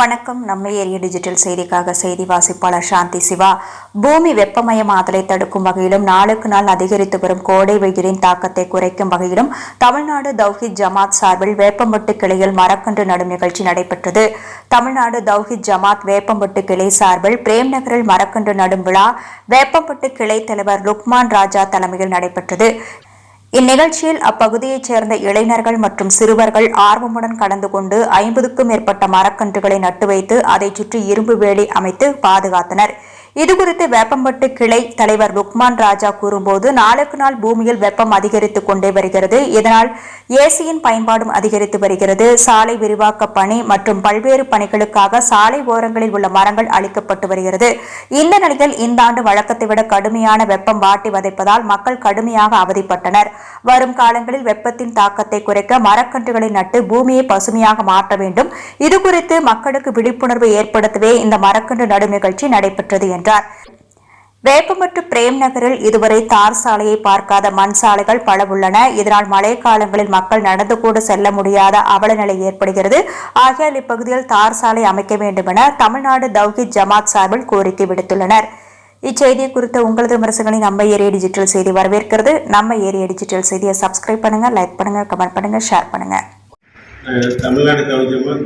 வணக்கம். நம்ம ஏரிய டிஜிட்டல் செய்திக்காக செய்தி வாசிப்பாளர் சாந்தி சிவா. பூமி வெப்பமயமாதலை தடுக்கும் வகையிலும் நாளுக்கு நாள் அதிகரித்து வரும் கோடை வெயிலின் தாக்கத்தை குறைக்கும் வகையிலும் தமிழ்நாடு தௌஹித் ஜமாத் சார்பில் வேப்பம்பட்டு கிளையில் மரக்கன்று நடும் நிகழ்ச்சி நடைபெற்றது. தமிழ்நாடு தௌஹித் ஜமாத் வேப்பம்பட்டு கிளை சார்பில் பிரேம் நகரில் மரக்கன்று நடும் விழா வேப்பம்பட்டு கிளை தலைவர் லுக்மான் ராஜா தலைமையில் நடைபெற்றது. இந்நிகழ்ச்சியில் அப்பகுதியைச் சேர்ந்த இளைஞர்கள் மற்றும் சிறுவர்கள் ஆர்வமுடன் கலந்து கொண்டு ஐம்பதுக்கும் மேற்பட்ட மரக்கன்றுகளை நட்டு வைத்து அதைச் சுற்றி இரும்பு வேலி அமைத்து பாதுகாத்தனர். இதுகுறித்து வேப்பம்பட்டு கிளை தலைவர் ருக்மான் ராஜா கூறும்போது நாளுக்கு நாள் பூமியில் வெப்பம் அதிகரித்துக் கொண்டே வருகிறது. இதனால் ஏசியின் பயன்பாடும் அதிகரித்து வருகிறது. சாலை விரிவாக்க பணி மற்றும் பல்வேறு பணிகளுக்காக சாலை ஓரங்களில் உள்ள மரங்கள் அழிக்கப்பட்டு வருகிறது. இந்த நிலையில் இந்த ஆண்டு வழக்கத்தை விட கடுமையான வெப்பம் வாட்டி வதைப்பதால் மக்கள் கடுமையாக அவதிப்பட்டனர். வரும் காலங்களில் வெப்பத்தின் தாக்கத்தை குறைக்க மரக்கன்றுகளை நட்டு பூமியை பசுமையாக மாற்ற வேண்டும். இதுகுறித்து மக்களுக்கு விழிப்புணர்வு ஏற்படுத்தவே இந்த மரக்கன்று நடும் நிகழ்ச்சி நடைபெற்றது என்றார். வேப்பமட்டு பிரேம் நகரில் இதுவரை தார் சாலையை பார்க்காத மண் சாலைகள் பல உள்ளன. இதனால் மழை காலங்களில் மக்கள் நடந்து கூட செல்ல முடியாத அவல நிலை ஏற்படுகிறது. ஆகையால் இப்பகுதியில் தார் சாலை அமைக்க வேண்டும் என தமிழ்நாடு தௌஹித் ஜமாத் சார்பில் கோரிக்கை விடுத்துள்ளனர். இச்செய்தியை குறித்த உங்களது விமர்சனங்களை நம்ம ஏரியா டிஜிட்டல் செய்தி வரவேற்கிறது. நம்ம ஏரியா டிஜிட்டல் செய்தியை சப்ஸ்கிரைப் பண்ணுங்க லைக் பண்ணுங்க கமெண்ட் பண்ணுங்க ஷேர் பண்ணுங்க. தமிழ்நாடு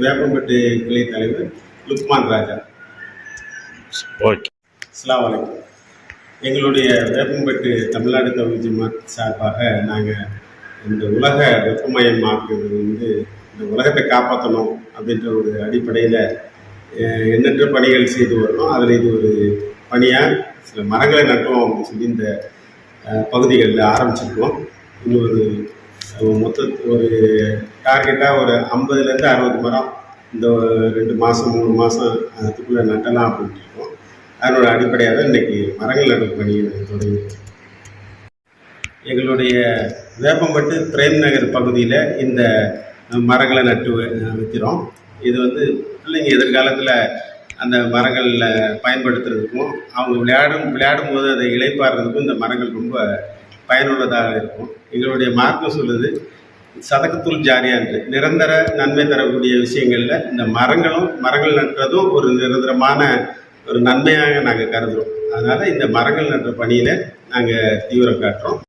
வேப்பம்பட்டு கிளை தலைவர் லுக்மான் ராஜா. ஓகே. அஸ்லாம் எங்களுடைய வேப்பம்பட்டு தமிழ்நாடு கவுஜமாத் சார்பாக நாங்கள் இந்த உலக வெப்பமயமாக்குறது வந்து இந்த உலகத்தை காப்பாற்றணும் அப்படின்ற ஒரு அடிப்படையில் எண்ணற்ற பணிகள் செய்து வரணும் அதில் இது ஒரு பணியாக சில மரங்களை நட்டோம் அப்படின்னு சொல்லி இந்த பகுதிகளில் ஆரம்பிச்சிருக்கோம். இன்னொரு மொத்த ஒரு டார்கெட்டாக ஒரு ஐம்பதுலேருந்து அறுபது மரம் இந்த ரெண்டு மாதம் மூணு மாதம் அதுக்குள்ளே நட்டலாம் அப்படின்ட்டு இருக்கோம். அதனோட அடிப்படையாக தான் இன்றைக்கி மரங்கள் நடும் பணியை நாங்கள் தொடங்கியிருக்கோம். எங்களுடைய வேப்பம்பட்டு பிரேம் நகர் பகுதியில் இந்த மரங்களை நட்டு வைக்கிறோம். இது வந்து பிள்ளைங்க எதிர்காலத்தில் அந்த மரங்களில் பயன்படுத்துறதுக்கும் அவங்க விளையாடும் விளையாடும் போது அதை இழைப்பாடுறதுக்கும் இந்த மரங்கள் ரொம்ப பயனுள்ளதாக இருக்கும். எங்களுடைய மார்க்கம் சொல்லுது சதக்கத்துள் ஜாரியான்று நிரந்தர நன்மை தரக்கூடிய விஷயங்களில் இந்த மரங்களும் மரங்கள் நட்டுறதும் ஒரு நிரந்தரமான ஒரு நன்மையாக நாங்கள் கருதுகிறோம் அதனால் இந்த மரங்கள் நடுற பணியில் நாங்கள் தீவிரம் காட்டுறோம்.